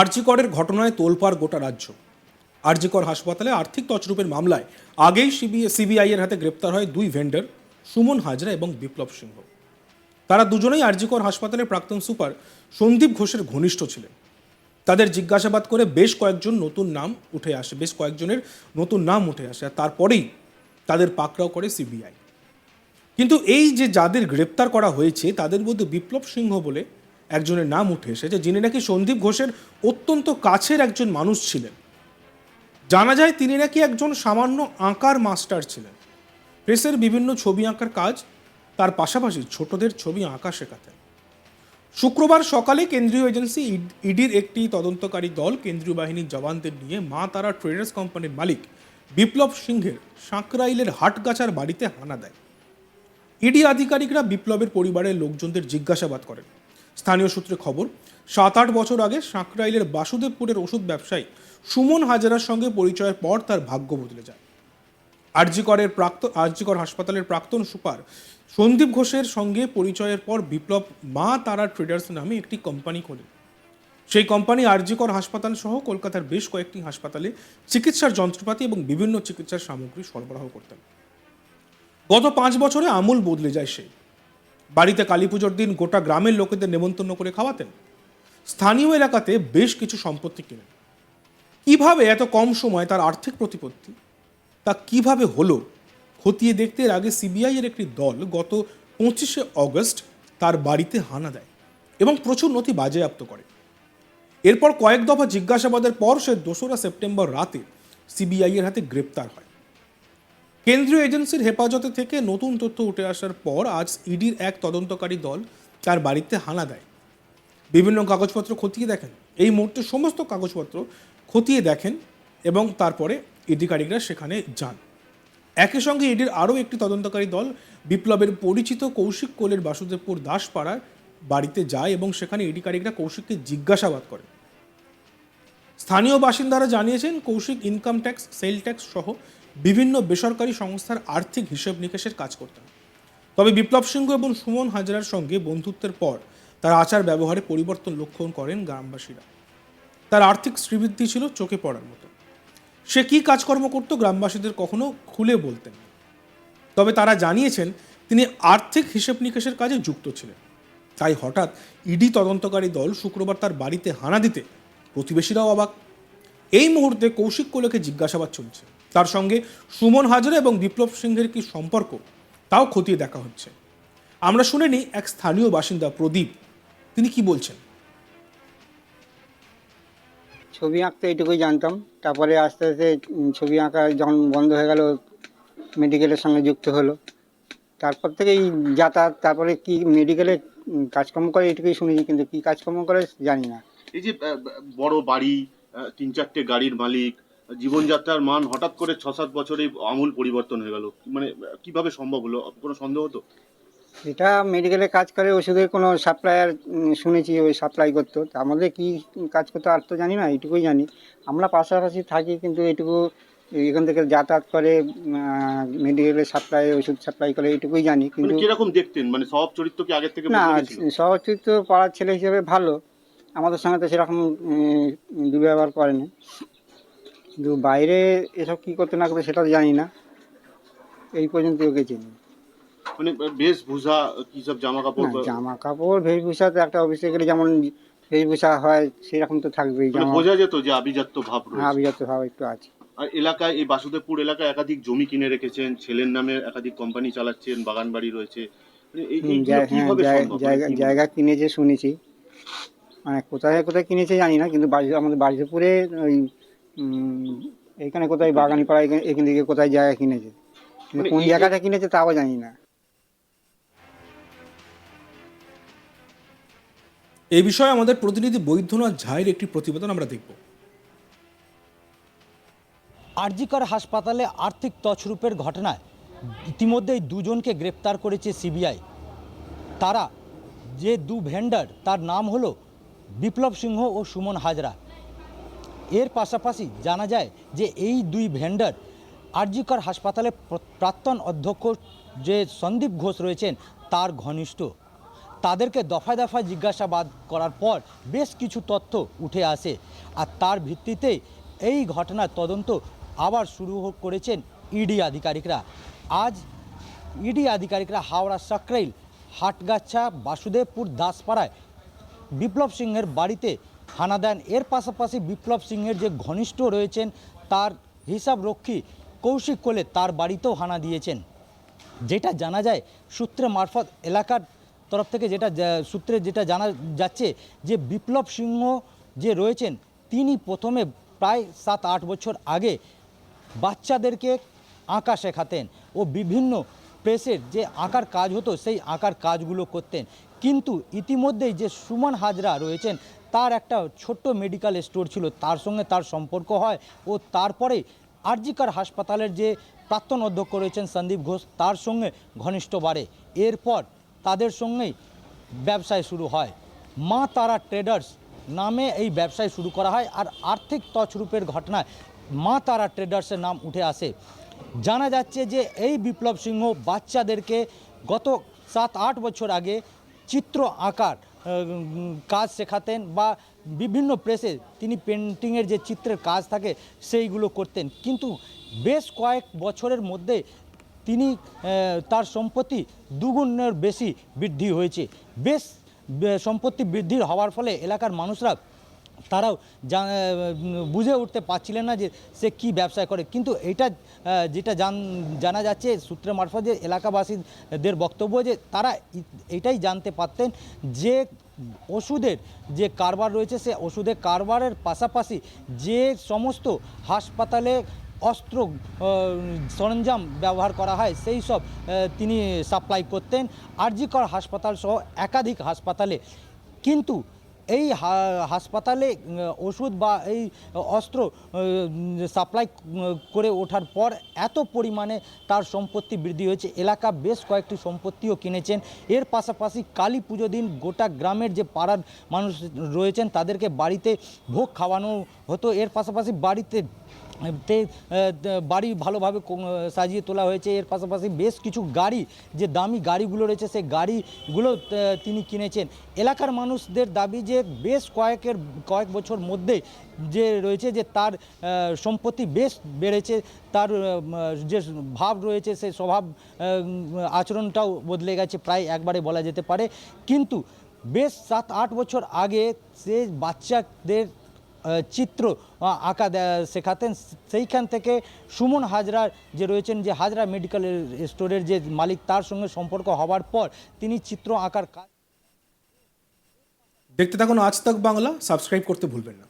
আরজিকরের ঘটনায় তোলপাড় গোটা রাজ্য। আরজিকর হাসপাতালে আর্থিক তছরূপের মামলায় আগেই সিবিআই এর হাতে গ্রেপ্তার হয় দুই ভেন্ডার সুমন হাজরা এবং বিপ্লব সিংহ। তারা দুজনেই আরজিকর হাসপাতালের প্রাক্তন সুপার সন্দীপ ঘোষের ঘনিষ্ঠ ছিলেন। তাদের জিজ্ঞাসাবাদ করে বেশ কয়েকজন নতুন নাম উঠে আসে, বেশ কয়েকজনের নতুন নাম উঠে আসে আর তারপরেই তাদের পাকড়াও করে সিবিআই। কিন্তু এই যে যাদের গ্রেপ্তার করা হয়েছে, তাদের মধ্যে বিপ্লব সিংহ বলে একজনের নাম উঠে এসেছে যিনি নাকি সন্দীপ ঘোষের অত্যন্ত কাছের একজন মানুষ ছিলেন। জানা যায় তিনি নাকি একজন সামান্য আঁকার মাস্টার ছিলেন। প্রেসের বিভিন্ন ছবি আঁকার কাজ তার পাশাপাশি ছোটদের ছবি আঁকা শেখাতেন। শুক্রবার সকালে কেন্দ্রীয় এজেন্সি ইডির একটি তদন্তকারী দল কেন্দ্রীয় বাহিনীর জওয়ানদের নিয়ে মা তারা ট্রেডার্স কোম্পানির মালিক বিপ্লব সিংহের সাঁকরাইলের হাটগাছার বাড়িতে হানা দেয়। ইডি আধিকারিকরা বিপ্লবের পরিবারের লোকজনদের জিজ্ঞাসাবাদ করেন। স্থানীয় সূত্রে খবর, সাত আট বছর আগে সাঁকরাইলের বাসুদেবপুরের ওষুধ ব্যবসায়ী সুমন হাজারার সঙ্গে পরিচয়ের পর তার ভাগ্য বদলে যায়। আরজিকরের প্রাক্তন আরজিকর হাসপাতালের প্রাক্তন সুপার সন্দীপ ঘোষের সঙ্গে পরিচয়ের পর বিপ্লব মা তারা ট্রেডার্স নামে একটি কোম্পানি খোলেন। সেই কোম্পানি আরজিকর হাসপাতাল সহ কলকাতার বেশ কয়েকটি হাসপাতালে চিকিৎসার যন্ত্রপাতি এবং বিভিন্ন চিকিৎসার সামগ্রী সরবরাহ করতেন। গত পাঁচ বছরে আমূল বদলে যায় সে। বাড়িতে কালী পুজোর দিন গোটা গ্রামের লোকেদের নেমন্তন্ন করে খাওয়াতেন। স্থানীয় এলাকাতে বেশ কিছু সম্পত্তি কেনেন। কীভাবে এত কম সময় তার আর্থিক প্রতিপত্তি? তা কীভাবে হলো? খতিয়ে দেখতে এর আগে সিবিআইয়ের একটি দল গত পঁচিশে অগস্ট তার বাড়িতে হানা দেয় এবং প্রচুর নথি বাজেয়াপ্ত করে। এরপর কয়েক দফা জিজ্ঞাসাবাদের পর সে দোসরা সেপ্টেম্বর রাতে সিবিআইয়ের হাতে গ্রেপ্তার হয়। কেন্দ্রীয় এজেন্সির হেফাজতে থেকে নতুন তথ্য উঠে আসার পর আজ ইডির এক তদন্তকারী দল তার বাড়িতে হানা দেয়। বিভিন্ন কাগজপত্র খতিয়ে দেখেন। এই মুহূর্তে সমস্ত কাগজপত্র খতিয়ে দেখেন এবং তারপরে ইডিকারীরা সেখানে যান। একই সঙ্গে ইডির আরও একটি তদন্তকারী দল বিপ্লবের পরিচিত কৌশিক কোলের বাসুদেবপুর দাসপাড়ার বাড়িতে যায় এবং সেখানে ইডিকারীরা কৌশিককে জিজ্ঞাসাবাদ করে। স্থানীয় বাসিন্দারা জানিয়েছেন, Kaushik income tax, sale tax সহ বিভিন্ন বেসরকারি সংস্থার আর্থিক হিসেব নিকেশের কাজ করতেন। তবে বিপ্লব সিংহ এবং সুমন হাজরার সঙ্গে বন্ধুত্বের পর তার আচার ব্যবহারে পরিবর্তন লক্ষ্য করেন গ্রামবাসীরা। তার আর্থিক শ্রীবৃদ্ধি ছিল চোখে পড়ার মতো। সে কী কাজকর্ম করত গ্রামবাসীদের কখনো খুলে বলতেন তবে তারা জানিয়েছেন, তিনি আর্থিক হিসেব নিকেশের কাজে যুক্ত ছিলেন। তাই হঠাৎ ইডি তদন্তকারী দল শুক্রবার তার বাড়িতে হানা দিতে প্রতিবেশীরাও অবাক। এই মুহূর্তে কৌশিক কোলেকে জিজ্ঞাসাবাদ চলছে। তার সঙ্গে সুমন হাজরা এবং বিপ্লব সিংহের কি সম্পর্ক তাও খতিয়ে দেখা হচ্ছে। আমরা শুনে নিই এক স্থানীয় বাসিন্দা প্রদীপ তিনি কি বলছেন? ছবি আঁকতে এটুকুই জানতাম তারপরে আস্তে আস্তে ছবি আঁকা যখন বন্ধ হয়ে গেল মেডিকেলের সঙ্গে যুক্ত হলো। তারপর থেকেই যাতায়াত তারপরে কি মেডিকেলে কাজকর্ম করে এটুকুই শুনেছি কিন্তু কি কাজকর্ম করে জানি না। এই যে বড় বাড়ি তিন চারটে গাড়ির মালিক জীবনযাত্রার মান হঠাৎ করে ছ সাত বছরে আমূল পরিবর্তন হয়ে গেল। মানে কীভাবে সম্ভব হলো? কোনো সন্দেহ তো? এটা মেডিকেলে কাজ করে ওষুধের কোনো সাপ্লায়ার শুনেছি ওই সাপ্লাই করতো। তা আমাদের কি কাজ করতো আর তো জানি না এইটুকুই জানি। আমরা পাশাপাশি থাকি কিন্তু এটুকু এখান থেকে যাতায়াত করে মেডিকেলে সাপ্লাই ওষুধ সাপ্লাই করে এইটুকুই জানি। মানে কিন্তু কীরকম দেখতেন? মানে স্বভাব চরিত্র কি আগের থেকে না গেছিল? সহচিত্র পাড়ার ছেলে হিসেবে ভালো। আমাদের সঙ্গে তো সেরকম দুর্ব্যবহার করেনি কিন্তু বাইরে এসব কি করতে না করতে সেটা তো জানি না। এই পর্যন্ত ওকে চিনি মানে বেশভূষা কি সব জামা কাপড় জামা কাপড় বেশভূষা তো একটা অফিসে গেলে যেমন বেশভূষা হয় সেরকম তো থাকবেই। মানে বোঝা যেত যে আভিজাত্য ভাব রয়েছে। আভিজাত ভাব একটু আছে। আর এলাকায় এই বাসুদেবপুর এলাকায় একাধিক জমি কিনে রেখেছেন ছেলের নামে একাধিক কোম্পানি চালাচ্ছেন বাগান বাড়ি রয়েছে। মানে হ্যাঁ জায়গা হয়? কিনেছে শুনেছি। মানে কোথায় কোথায় কিনেছে জানি না কিন্তু আমাদের বাড়িপুরে ওই উম, এইখানে কোথায় বাগানি পাড়া এখান এখান থেকে কোথায় জায়গা কিনেছে? মানে কোন জায়গাটা কিনেছে তাও জানি না। এই বিষয়ে আমাদের প্রতিনিধি বৈদ্যনাথ ঝায়ের একটি প্রতিবেদন আমরা দেখব। আরজিকর হাসপাতালে আর্থিক তছরূপের ঘটনায় ইতিমধ্যেই দুজনকে গ্রেপ্তার করেছে সিবিআই। তারা যে দু ভেন্ডার তার নাম হলো বিপ্লব সিংহ ও সুমন হাজরা। এর পাশাপাশি জানা যায় যে এই দুই ভেন্ডার আরজিকর হাসপাতালে প্রাক্তন অধ্যক্ষ যে সন্দীপ ঘোষ রয়েছেন, তার ঘনিষ্ঠ। তাদেরকে দফায় দফায় জিজ্ঞাসাবাদ করার পর বেশ কিছু তথ্য উঠে আসে আর তার ভিত্তিতে এই ঘটনার তদন্ত আবার শুরু করেছেন ইডি আধিকারিকরা। আজ ইডি আধিকারিকরা হাওড়া সাকরাইল, হাটগাছা, বাসুদেবপুর, দাসপাড়ায় বিপ্লব সিংহের বাড়িতে হানা দেন। এর পাশাপাশি বিপ্লব সিংহের যে ঘনিষ্ঠ রয়েছেন, তার হিসাব রক্ষী কৌশিক কোলে তার বাড়িতেও হানা দিয়েছেন। যেটা জানা যায়, সূত্রে মারফত এলাকার তরফ থেকে যেটা সূত্রে যেটা জানা যাচ্ছে যে বিপ্লব সিংহ যে রয়েছেন, তিনি প্রথমে প্রায় সাত, আট বছর আগে বাচ্চাদেরকে আঁকা শেখাতেন ও বিভিন্ন প্রেসের যে আঁকার কাজ হতো, সেই আঁকার কাজগুলো করতেন। কিন্তু ইতিমধ্যেই যে সুমন হাজরা রয়েছেন তার একটা ছোট্ট মেডিকেল স্টোর ছিল, তার সঙ্গে তার সম্পর্ক হয় ও তারপরে আরজিকার হাসপাতালের যে প্রাক্তন অধ্যক্ষ রয়েছেন সন্দীপ ঘোষ, তার সঙ্গে ঘনিষ্ঠ বাড়ে এরপর তাদের সঙ্গেই ব্যবসায় শুরু হয়। মা তারা ট্রেডার্স নামে এই ব্যবসায় শুরু করা হয় আর আর্থিক তছরূপের ঘটনায় মা তারা ট্রেডার্সের নাম উঠে আসে। জানা যাচ্ছে যে এই বিপ্লব সিংহ বাচ্চাদেরকে গত সাত আট বছর আগে চিত্র আঁকার কাজ শেখাতেন বা বিভিন্ন প্রেসে তিনি পেন্টিংয়ের যে চিত্রের কাজ থাকে, সেইগুলো করতেন। কিন্তু বেশ কয়েক বছরের মধ্যে তিনি তার সম্পত্তি দুগুণের বেশি বৃদ্ধি হয়েছে। বেশ সম্পত্তি বৃদ্ধির হওয়ার ফলে এলাকার মানুষরা তারাও বুঝে উঠতে পারছিলেন না যে সে কি ব্যবসা করে। কিন্তু এটা যেটা জান যাচ্ছে সূত্রে মারফত যে এলাকাবাসীদের বক্তব্য যে তারা এটাই জানতে পারতেন যে ওষুধের যে কারবার রয়েছে, সে ওষুধের কারবারের পাশাপাশি যে সমস্ত হাসপাতালে অস্ত্র সরঞ্জাম ব্যবহার করা হয়, সেই সব তিনি সাপ্লাই করতেন। আরজিকর হাসপাতাল সহ একাধিক হাসপাতালে। কিন্তু এই হাসপাতালে ওষুধ বা এই অস্ত্র সাপ্লাই করে ওঠার পর এত পরিমাণে তার সম্পত্তি বৃদ্ধি হয়েছে। এলাকা বেশ কয়েকটি সম্পত্তিও কিনেছেন। এর পাশাপাশি কালী পুজো দিন গোটা গ্রামের যে পাড়ার মানুষ রয়েছেন, তাদেরকে বাড়িতে ভোগ খাওয়ানো হতো। এর পাশাপাশি বাড়িতে তে বাড়ি ভালোভাবে সাজিয়ে তোলা হয়েছে। এর পাশাপাশি বেশ কিছু গাড়ি, যে দামি গাড়িগুলো রয়েছে, সেই গাড়িগুলো তিনি কিনেছেন। এলাকার মানুষদের দাবি যে বেশ কয়েকের, কয়েক বছর মধ্যে যে রয়েছে, যে তার সম্পত্তি বেশ বেড়েছে, তার যে ভাব রয়েছে, সেই স্বভাব আচরণটাও বদলে গেছে, প্রায় একবারে বলা যেতে পারে। কিন্তু বেশ সাত, আট বছর আগে সে বাচ্চাদের চিত্র আঁকা শেখাতেন। সেইখান থেকে সুমন হাজরার যে রয়েছেন, যে হাজরা মেডিকেল স্টোরের যে মালিক, তার সঙ্গে সম্পর্ক হওয়ার পর তিনি চিত্র আঁকার কাজ দেখতে থাকুন আজ তক বাংলা। সাবস্ক্রাইব করতে ভুলবেন না।